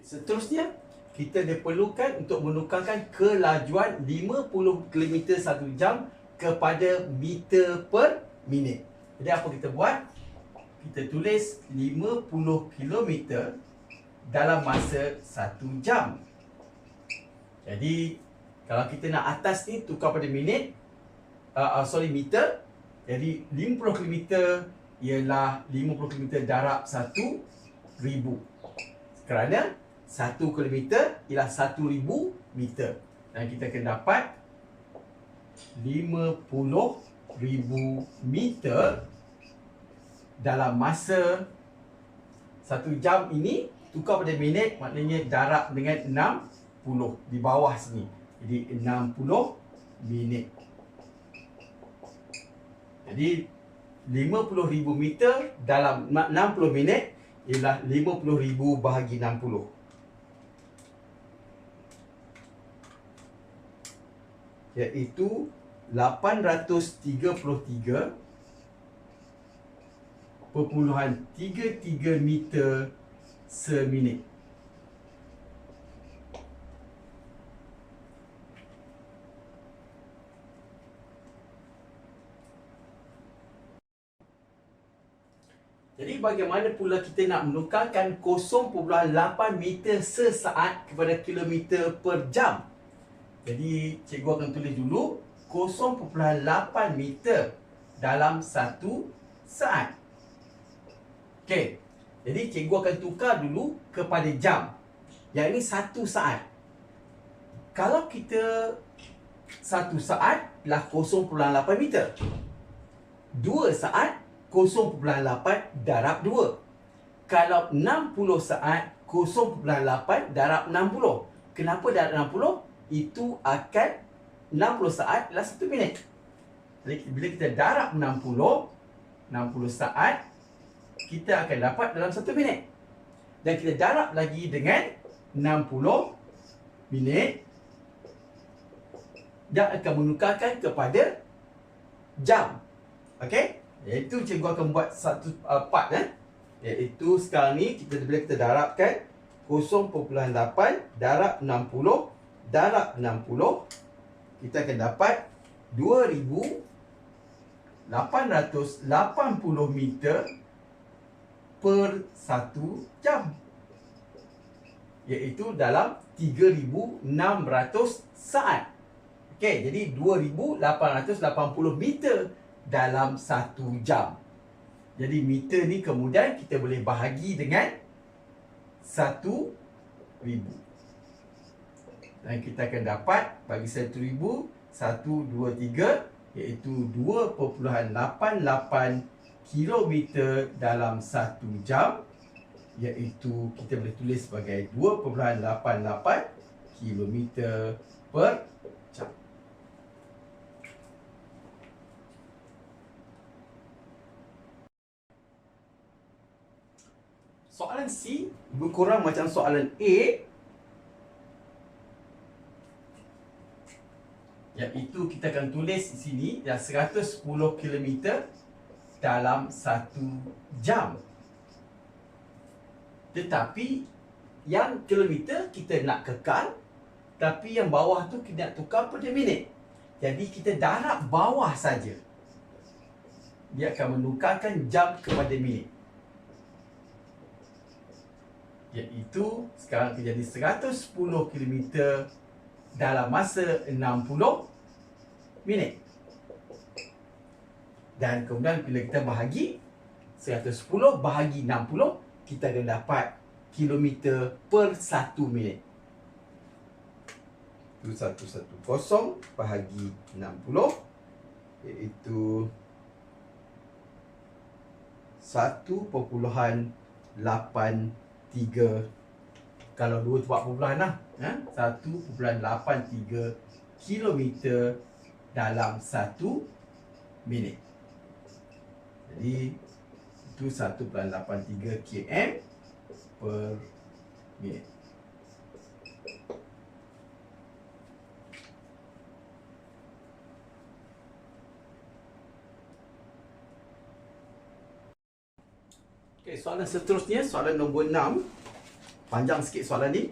Seterusnya, kita diperlukan untuk menukarkan kelajuan 50 km satu jam kepada meter per minit. Jadi apa kita buat? Kita tulis 50 km dalam masa 1 jam. Jadi kalau kita nak atas ni tukar pada minit, uh, uh, sorry meter. Jadi 50 km ialah 50 km darab 1 ribu. Kerana 1 km ialah 1000 meter. Dan kita akan dapat 50,000 meter dalam masa 1 jam ini tukar pada minit maknanya darab dengan 60 di bawah sini. Jadi 60 minit. Jadi 50,000 meter dalam 60 minit ialah 50,000 bahagi 60. Iaitu 833 perpuluhan 33 meter seminit. Jadi bagaimana pula kita nak menukarkan 0.8 meter sesaat kepada kilometer per jam? Jadi cikgu akan tulis dulu 0.8 meter dalam satu saat. Okey. Jadi cikgu akan tukar dulu kepada jam. Yang ini satu saat. Kalau kita satu saat lah 0.8 meter. Dua saat 0.8 darab 2. Kalau 60 saat 0.8 darab 60. Kenapa darab 60? Itu akan 60 saat adalah 1 minit. Jadi bila kita darab 60, 60 saat kita akan dapat dalam 1 minit. Dan kita darab lagi dengan 60 minit dan akan menukarkan kepada jam. Okey? Iaitu cikgu akan buat satu uh, part eh. Iaitu sekarang ni kita bila kita darabkan 0.8 darab 60 darab 60 kita akan dapat 2880 meter per 1 jam. Iaitu dalam 3600 saat. Okey, jadi 2880 meter dalam satu jam. Jadi meter ni kemudian kita boleh bahagi dengan satu ribu. Dan kita akan dapat bagi satu ribu, satu, dua, tiga, iaitu 2.88 kilometer dalam satu jam. Iaitu kita boleh tulis sebagai 2.88 kilometer per jam. Soalan C berkurang macam soalan A Iaitu kita akan tulis di sini Yang 110 km dalam 1 jam. Tetapi Yang kilometer kita nak kekal Tapi yang bawah tu kita nak tukar pada minit. Jadi kita darab bawah saja. Dia akan menukarkan jam kepada minit. Iaitu sekarang terjadi 110 km dalam masa 60 minit. Dan kemudian bila kita bahagi 110 bahagi 60 kita akan dapat kilometer per 1 minit. Itu 110 bahagi 60 iaitu 1.8 tiga kalau dua tu buat perpuluhan lah eh? perpuluhan lapan tiga kilometer dalam satu minit. Jadi itu satu perpuluhan lapan tiga km per minit. Okay, soalan seterusnya, soalan nombor 6 Panjang sikit soalan ni.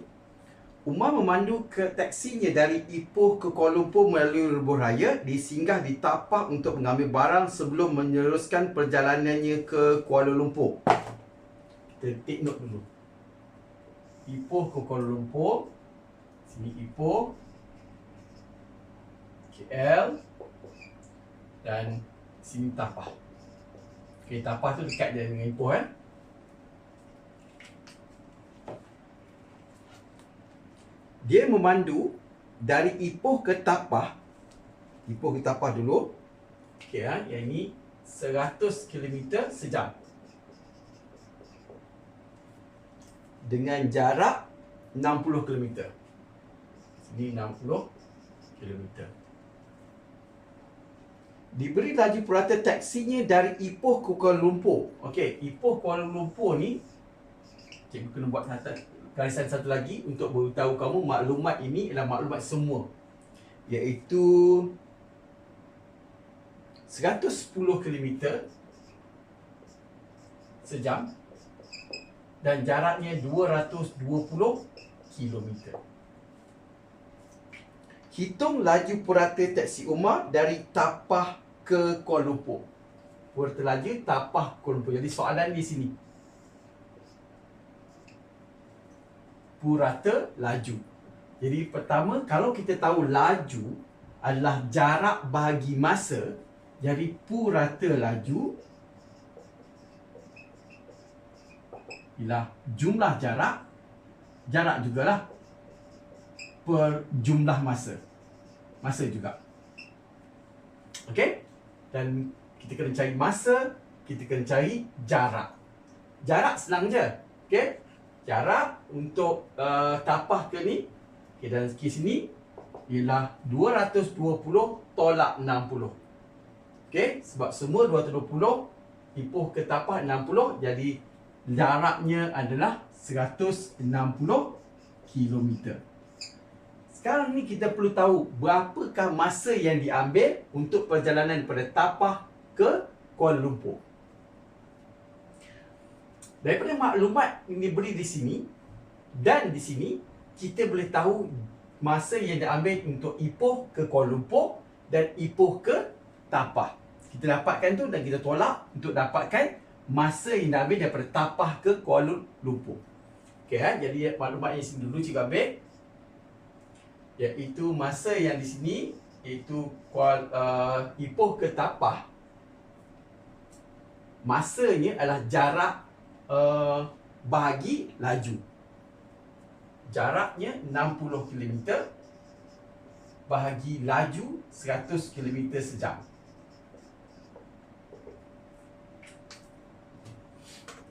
Umar memandu ke taksinya dari Ipoh ke Kuala Lumpur melalui Lebuh Raya disinggah di tapak untuk mengambil barang sebelum meneruskan perjalanannya ke Kuala Lumpur. Kita take note dulu. Ipoh ke Kuala Lumpur. Sini Ipoh. KL. Dan sini Tapah. Okay, Tapah tu dekat dengan Ipoh eh. Dia memandu dari Ipoh ke Tapah. Ipoh ke Tapah dulu. Okey ha, yang ini 100 km sejam. Dengan jarak 60 km. Sini 60 km. Diberi laju purata taksinya dari Ipoh ke Kuala Lumpur. Okey, Ipoh Kuala Lumpur ni cikgu kena buat catatan garisan satu lagi untuk beritahu kamu maklumat ini adalah maklumat semua iaitu 110 km sejam dan jaraknya 220 km. Hitung laju purata taksi Umar dari Tapah ke Kuala Lumpur. Purata laju Tapah Kuala Lumpur. Jadi soalan di sini. Purata laju. Jadi pertama kalau kita tahu laju adalah jarak bahagi masa, jadi purata laju ialah jumlah jarak jarak jugalah per jumlah masa. Masa juga. Okey? Dan kita kena cari masa, kita kena cari jarak. Jarak senang je. Okey? Jarak untuk uh, tapah ke ni okay, dalam kes ni ialah 220 tolak 60 Okey, sebab semua 220 Ipoh ke tapah 60 Jadi jaraknya adalah 160 km Sekarang ni kita perlu tahu Berapakah masa yang diambil Untuk perjalanan pada tapah ke Kuala Lumpur Daripada maklumat yang diberi di sini dan di sini kita boleh tahu masa yang diambil untuk Ipoh ke Kuala Lumpur dan Ipoh ke Tapah. Kita dapatkan tu dan kita tolak untuk dapatkan masa yang diambil daripada Tapah ke Kuala Lumpur. Okey ha? jadi maklumat yang sini dulu cikgu ambil iaitu masa yang di sini iaitu Kuala, uh, Ipoh ke Tapah masanya adalah jarak uh, bahagi laju. Jaraknya 60 km bahagi laju 100 km sejam.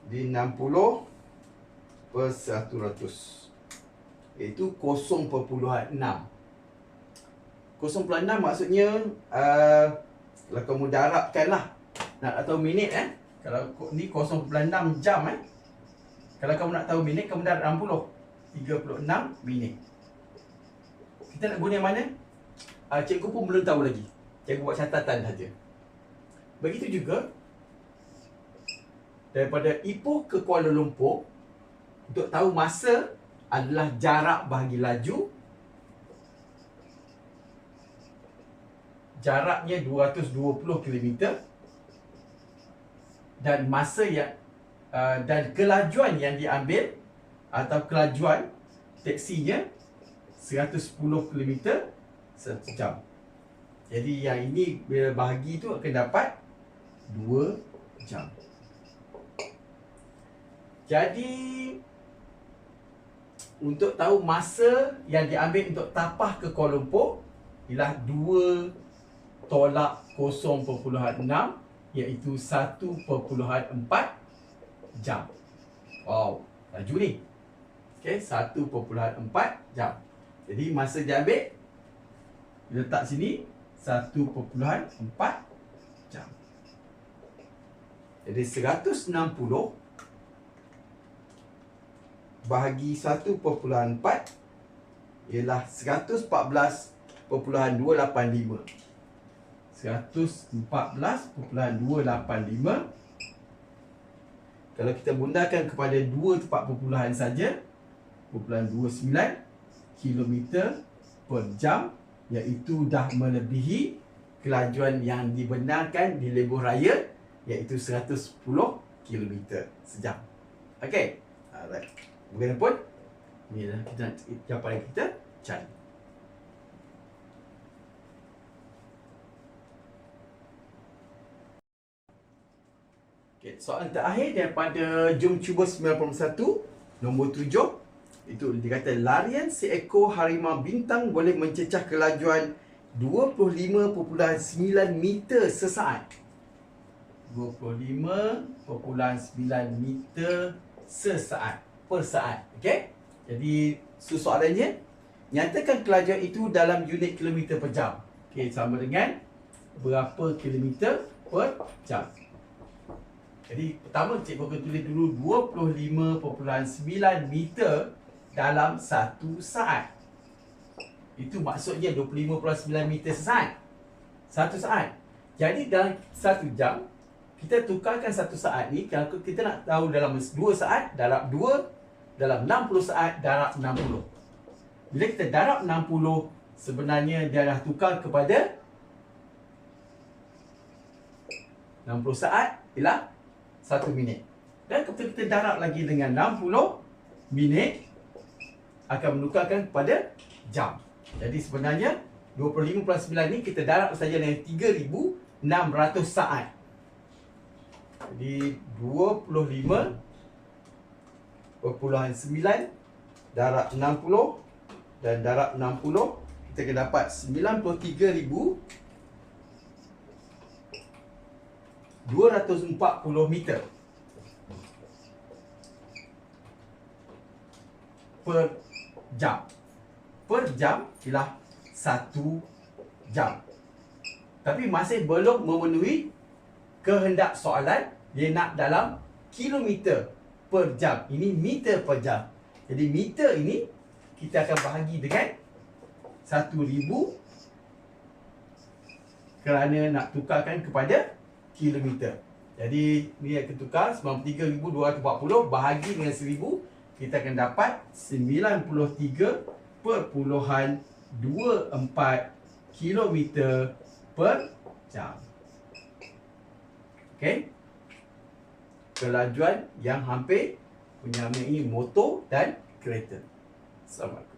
Di 60 per 100 Iaitu 0.6 0.6 maksudnya uh, Kalau kamu darabkan lah Nak tahu minit eh kalau ni 0.6 jam eh. Kalau kamu nak tahu minit, kamu dah 60. 36 minit. Kita nak guna mana? Uh, cikgu pun belum tahu lagi. Cikgu buat catatan saja. Begitu juga daripada Ipoh ke Kuala Lumpur untuk tahu masa adalah jarak bahagi laju jaraknya 220 km dan masa yang uh, dan kelajuan yang diambil atau kelajuan taksinya 110 km sejam. Jadi yang ini bila bahagi tu akan dapat 2 jam. Jadi untuk tahu masa yang diambil untuk tapah ke Kuala Lumpur ialah 2 tolak 0.6 iaitu 1.4 jam. Wow, laju ni. Okey, 1.4 jam. Jadi masa dia ambil letak sini 1.4 jam. Jadi 160 bahagi 1.4 ialah 114.285. 114.285 Kalau kita bundakan kepada dua tempat perpuluhan saja km per jam iaitu dah melebihi kelajuan yang dibenarkan di lebuh raya iaitu 110 km sejam. Okey. Alright. Bagaimanapun inilah kita jawapan kita cari. Okay, soalan terakhir daripada Jom Cuba 91 Nombor 7 Itu dikata larian seekor harimau bintang boleh mencecah kelajuan 25.9 meter sesaat. 25.9 meter sesaat. Per saat Okay Jadi soalannya Nyatakan kelajuan itu dalam unit kilometer per jam. Okay sama dengan Berapa kilometer per jam jadi pertama cikgu akan tulis dulu 25.9 meter dalam satu saat. Itu maksudnya 25.9 meter saat. Satu saat. Jadi dalam satu jam, kita tukarkan satu saat ni, kalau kita nak tahu dalam dua saat, darab dua, dalam 60 saat, darab 60. Bila kita darab 60, sebenarnya dia dah tukar kepada 60 saat ialah satu minit. Dan ketika kita darab lagi dengan 60 minit akan menukarkan kepada jam. Jadi sebenarnya 25 plus 9 ni kita darab saja dengan 3600 saat. Jadi 25 perpuluhan 9 darab 60 dan darab 60 kita akan dapat 93,000 240 meter per jam. Per jam ialah satu jam. Tapi masih belum memenuhi kehendak soalan dia nak dalam kilometer per jam. Ini meter per jam. Jadi meter ini kita akan bahagi dengan 1000 kerana nak tukarkan kepada kilometer. Jadi ni akan tukar 93,240 bahagi dengan 1000 kita akan dapat 93.24 kilometer per jam. Okey. Kelajuan yang hampir menyamai motor dan kereta. Assalamualaikum.